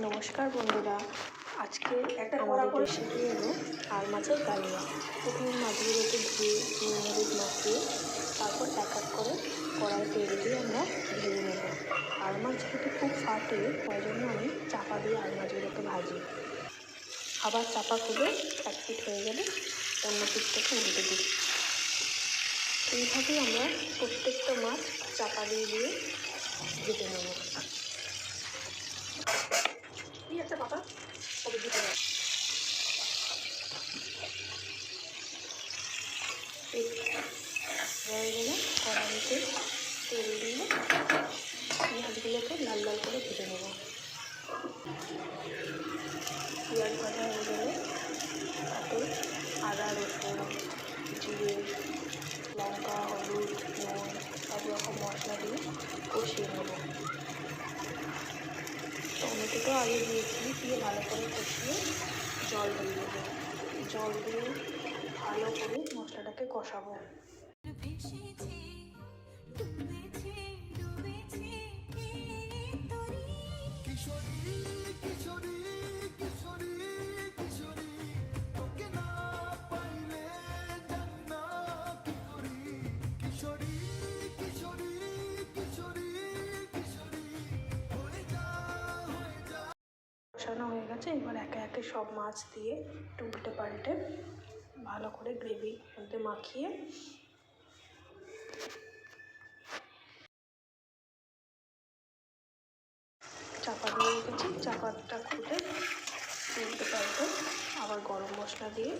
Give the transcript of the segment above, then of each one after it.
নমস্কার বন্ধুরা। আজকে একটা আমাদের রেসিপি হলো আর মাছের কালিয়া প্রথমে মাছগুলোকে ধুয়ে নুন হলুদ মাখিয়ে তারপর এক এক করে কড়াই তেল দিয়ে আমরা ভেজে নেব। আর মাছ যেহেতু খুব ফাটে তাই জন্য আমি চাপা দিয়ে আর মাছগুলোকে ভাজি। আবার চাপা খুলে এক পিঠ হয়ে গেলে অন্য পিঠটাকে উল্টে দিই। এইভাবেই আমরা প্রত্যেকটা মাছ চাপা দিয়ে দিয়ে ভেজে নেব। একটা পাতা, তবে দিতে হবে হয়ে গেলে কড়াইতে তেল দিয়ে পেঁয়াজগুলোকে লাল লাল করে ভেজে নেব। পেঁয়াজ ভাজা হয়ে গেলে তাতে আদা রসুন জিরে লঙ্কা হলুদ নুন সব রকম মশলা দিয়ে কষিয়ে নেব টমেটোটাও আলু দিয়েছি দিয়ে ভালো করে কষিয়ে জল দিয়ে দেবো। জল দিয়ে ভালো করে মশলাটাকে কষাবো। কিশোরী কিশোরী। কষানো হয়ে গেছে। এবার একে একে সব মাছ দিয়ে একটু উল্টে পাল্টে ভালো করে গ্রেভি মধ্যে মাখিয়ে চাপা দিয়ে রেখেছি। চাপাটা খুলে উল্টে পাল্টে আবার গরম মশলা দিয়ে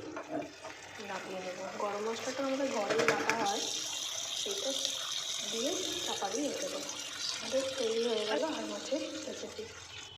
নামিয়ে নেব। গরম মশলাটা আমাদের ঘরেই রাখা হয়, সেটা দিয়ে চাপা দিয়ে রেখে দেবো। আমাদের তৈরি হয়ে গেল আর মাছের রেসিপি